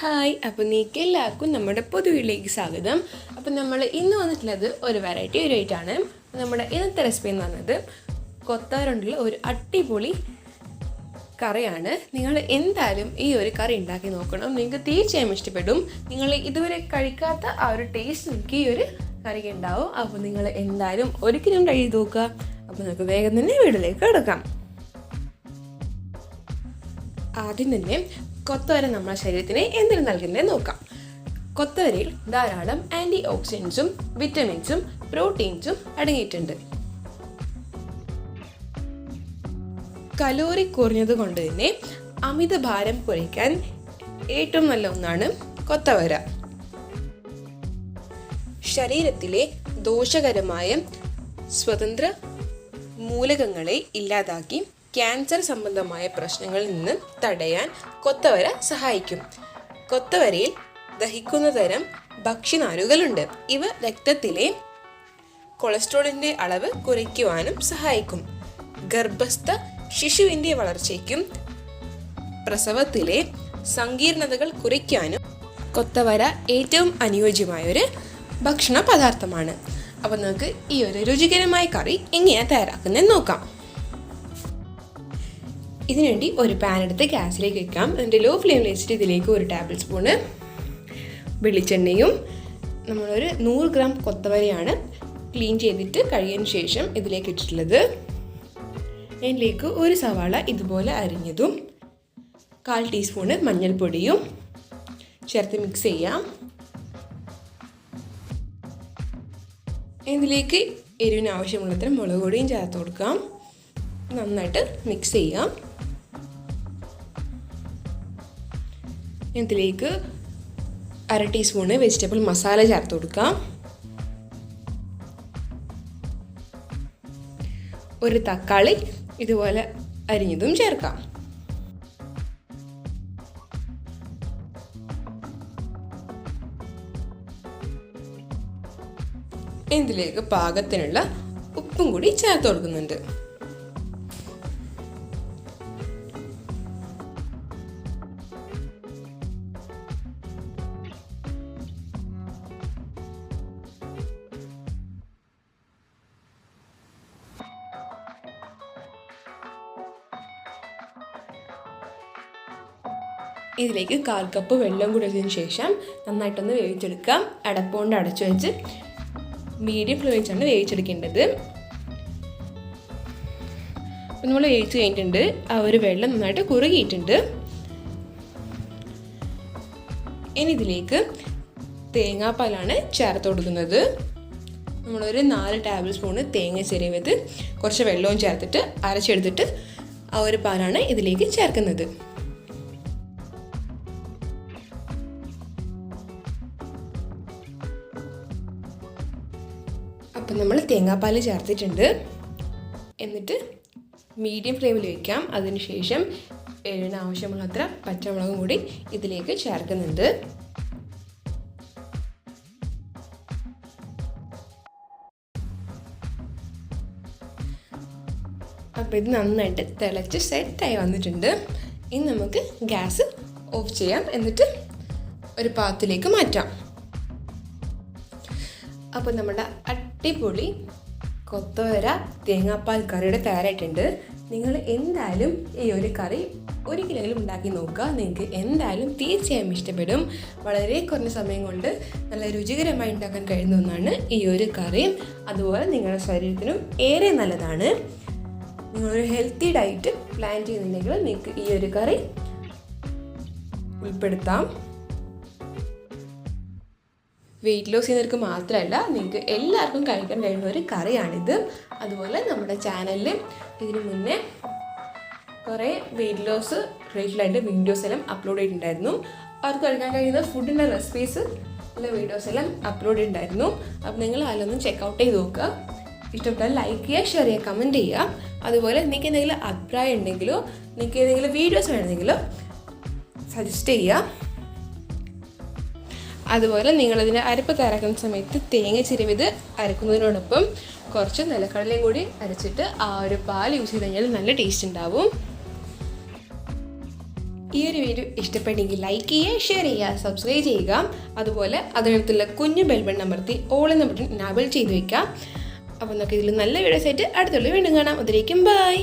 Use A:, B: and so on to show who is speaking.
A: Hi അപ്പോൾ നീക്ക് എല്ലാവർക്കും നമ്മുടെ പൊതുവിലേക്ക് സ്വാഗതം. അപ്പോൾ നമ്മൾ ഇന്ന് വന്നിട്ടുള്ളത് ഒരു വെറൈറ്റി ഒരു ഐറ്റാണ് നമ്മുടെ ഇന്നത്തെ റെസിപ്പി എന്ന് പറഞ്ഞത് കൊത്താറുണ്ടുള്ള ഒരു അടിപൊളി കറിയാണ്. നിങ്ങൾ എന്തായാലും ഈ ഒരു കറി ഉണ്ടാക്കി നോക്കണം. നിങ്ങൾക്ക് തീർച്ചയായും ഇഷ്ടപ്പെടും. നിങ്ങൾ ഇതുവരെ കഴിക്കാത്ത ആ ഒരു ടേസ്റ്റ് നിങ്ങൾക്ക് ഈ ഒരു കറിക്ക് ഉണ്ടാവും. അപ്പോൾ നിങ്ങൾ എന്തായാലും ഒരിക്കലും ട്രൈ നോക്കുക. അപ്പോൾ നമുക്ക് വേഗം തന്നെ വീട്ടിലേക്ക് കിടക്കാം. ആദ്യം തന്നെ കൊത്തവര നമ്മുടെ ശരീരത്തിന് എന്തിനു നൽകുന്നത് നോക്കാം. കൊത്തവരയിൽ ധാരാളം ആന്റി ഓക്സിഡൻസും വിറ്റമിൻസും പ്രോട്ടീൻസും അടങ്ങിയിട്ടുണ്ട്. കലോറി കുറഞ്ഞത് കൊണ്ട് തന്നെ അമിത ഭാരം കുറയ്ക്കാൻ ഏറ്റവും നല്ല ഒന്നാണ് കൊത്തവര. ശരീരത്തിലെ ദോഷകരമായ സ്വതന്ത്ര മൂലകങ്ങളെ ഇല്ലാതാക്കി ക്യാൻസർ സംബന്ധമായ പ്രശ്നങ്ങളിൽ നിന്ന് തടയാൻ കൊത്തവര സഹായിക്കും. കൊത്തവരയിൽ ദഹിക്കുന്ന തരം ഭക്ഷ്യനാരുകളുണ്ട്. ഇവ രക്തത്തിലെ കൊളസ്ട്രോളിന്റെ അളവ് കുറയ്ക്കുവാനും സഹായിക്കും. ഗർഭസ്ഥ ശിശുവിന്റെ വളർച്ചയ്ക്കും പ്രസവത്തിലെ സങ്കീർണതകൾ കുറയ്ക്കാനും കൊത്തവര ഏറ്റവും അനുയോജ്യമായ ഒരു ഭക്ഷണ പദാർത്ഥമാണ് അപ്പോൾ നമുക്ക് ഈ ഒരു രുചികരമായ കറി എങ്ങനെയാണ് തയ്യാറാക്കുന്നത് നോക്കാം. ഇതിനുവേണ്ടി ഒരു പാൻ എടുത്ത് ഗ്യാസിലേക്ക് വെക്കാം. എന്നിട്ട് ലോ ഫ്ലെയിം വെച്ചിട്ട് ഇതിലേക്ക് ഒരു ടേബിൾ സ്പൂണ് വെളിച്ചെണ്ണയും നമ്മളൊരു നൂറ് ഗ്രാം കൊത്തവരയാണ് ക്ലീൻ ചെയ്തിട്ട് കഴിയതിന് ശേഷം ഇതിലേക്ക് ഇട്ടിട്ടുള്ളത്. അതിലേക്ക് ഒരു സവാള ഇതുപോലെ അരിഞ്ഞതും കാൽ ടീസ്പൂണ് മഞ്ഞൾപ്പൊടിയും ചേർത്ത് മിക്സ് ചെയ്യാം. ഇതിലേക്ക് എരിവിന് ആവശ്യമുള്ളത്ര മുളക് പൊടിയും ചേർത്ത് കൊടുക്കാം. നന്നായിട്ട് മിക്സ് ചെയ്യാം. ഇതിലേക്ക് അര ടീസ്പൂണ് വെജിറ്റബിൾ മസാല ചേർത്ത് കൊടുക്കാം ഒരു തക്കാളി ഇതുപോലെ അരിഞ്ഞതും ചേർക്കാം. ഇതിലേക്ക് പാകത്തിനുള്ള ഉപ്പും കൂടി ചേർത്ത് കൊടുക്കുന്നുണ്ട്. ഇതിലേക്ക് കാൽ കപ്പ് വെള്ളം കൂടി ഒഴിച്ചതിന് ശേഷം നന്നായിട്ടൊന്ന് വേവിച്ചെടുക്കാം അടപ്പുകൊണ്ട് അടച്ചു വെച്ച് മീഡിയം ഫ്ലെയിം വെച്ചാണ് വേവിച്ചെടുക്കേണ്ടത് നമ്മൾ വേവിച്ച് കഴിഞ്ഞിട്ടുണ്ട്. ആ ഒരു വെള്ളം നന്നായിട്ട് കുറുകിയിട്ടുണ്ട്. ഇനി ഇതിലേക്ക് തേങ്ങാപ്പാലാണ് ചേർത്ത് കൊടുക്കുന്നത്. നമ്മളൊരു നാല് ടേബിൾ സ്പൂണ് തേങ്ങ ചെറിയത് കുറച്ച് വെള്ളവും ചേർത്തിട്ട് അരച്ചെടുത്തിട്ട് ആ ഒരു പാലാണ് ഇതിലേക്ക് ചേർക്കുന്നത്. അപ്പം നമ്മൾ തേങ്ങാപ്പാൽ ചേർത്തിട്ടുണ്ട്. എന്നിട്ട് മീഡിയം ഫ്ലെയിമിൽ വയ്ക്കാം അതിനുശേഷം എരിവിന് ആവശ്യമുള്ളത്ര പച്ചമുളകും കൂടി ഇതിലേക്ക് ചേർക്കുന്നുണ്ട്. അപ്പോൾ ഇത് നന്നായിട്ട് തിളച്ച് സെറ്റായി വന്നിട്ടുണ്ട്. ഇനി നമുക്ക് ഗ്യാസ് ഓഫ് ചെയ്യാം. എന്നിട്ട് ഒരു പാത്രത്തിലേക്ക് മാറ്റാം. അപ്പോൾ നമ്മുടെ അടിപൊളി കൊത്തവര തേങ്ങാപ്പാൽ കറിയുടെ തയ്യാറായിട്ടുണ്ട്. നിങ്ങൾ എന്തായാലും ഈ ഒരു കറി ഒരിക്കലെങ്കിലും ഉണ്ടാക്കി നോക്കുക. നിങ്ങൾക്ക് എന്തായാലും തീർച്ചയായും ഇഷ്ടപ്പെടും. വളരെ കുറഞ്ഞ സമയം കൊണ്ട് നല്ല രുചികരമായി ഉണ്ടാക്കാൻ കഴിയുന്ന ഒന്നാണ് ഈ ഒരു കറി. അതുപോലെ നിങ്ങളുടെ ശരീരത്തിനും ഏറെ നല്ലതാണ്. നിങ്ങളൊരു ഹെൽത്തി ഡയറ്റ് പ്ലാൻ ചെയ്യുന്നുണ്ടെങ്കിൽ നിങ്ങൾക്ക് ഈ ഒരു കറി ഉൾപ്പെടുത്താം. വെയിറ്റ് ലോസ് ചെയ്യുന്നവർക്ക് മാത്രമല്ല നിങ്ങൾക്ക് എല്ലാവർക്കും കഴിക്കാൻ കഴിയുന്ന ഒരു കറിയാണിത്. അതുപോലെ നമ്മുടെ ചാനലിൽ ഇതിനു മുന്നേ കുറേ വെയിറ്റ് ലോസ് റിലേറ്റഡായിട്ട് വീഡിയോസ് എല്ലാം അപ്ലോഡ് ചെയ്തിട്ടുണ്ടായിരുന്നു. അവർക്ക് കഴിക്കാൻ കഴിയുന്ന ഫുഡിന്റെ റെസിപ്പീസ് ഉള്ള വീഡിയോസ് എല്ലാം അപ്ലോഡ് ചെയ്തിട്ടുണ്ടായിരുന്നു. അപ്പോൾ നിങ്ങൾ അതിലൊന്നും ചെക്കൗട്ട് ചെയ്ത് നോക്കുക. ഇഷ്ടപ്പെട്ടാൽ ലൈക്ക് ചെയ്യുക ഷെയർ ചെയ്യുക കമന്റ് ചെയ്യുക. അതുപോലെ നിങ്ങൾക്ക് എന്തെങ്കിലും അഭിപ്രായം ഉണ്ടെങ്കിലോ നിങ്ങൾക്ക് ഏതെങ്കിലും വീഡിയോസ് വേണമെങ്കിലോ സജസ്റ്റ് ചെയ്യുക. അതുപോലെ നിങ്ങളതിന്റെ അരപ്പ് തയ്യാറാക്കുന്ന സമയത്ത് തേങ്ങ ചിരവിത് അരക്കുന്നതിനോടൊപ്പം കുറച്ച് നിലക്കടലയും കൂടി അരച്ചിട്ട് ആ ഒരു പാൽ യൂസ് ചെയ്ത് കഴിഞ്ഞാൽ നല്ല ടേസ്റ്റ് ഉണ്ടാവും. ഈ ഒരു വീഡിയോ ഇഷ്ടപ്പെട്ടെങ്കിൽ ലൈക്ക് ചെയ്യുക ഷെയർ ചെയ്യുക സബ്സ്ക്രൈബ് ചെയ്യുക. അതുപോലെ അതിനടുത്തുള്ള കുഞ്ഞു ബെൽബൺ അമർത്തി ഓൾ എന്ന ബട്ടൺ ചെയ്ത് വയ്ക്കാം അപ്പോൾ നമുക്ക് ഇതിൽ നല്ല വീഡിയോസ് ആയിട്ട് അടുത്തുള്ള വീണ്ടും കാണാം. അതിലേക്കും ബൈ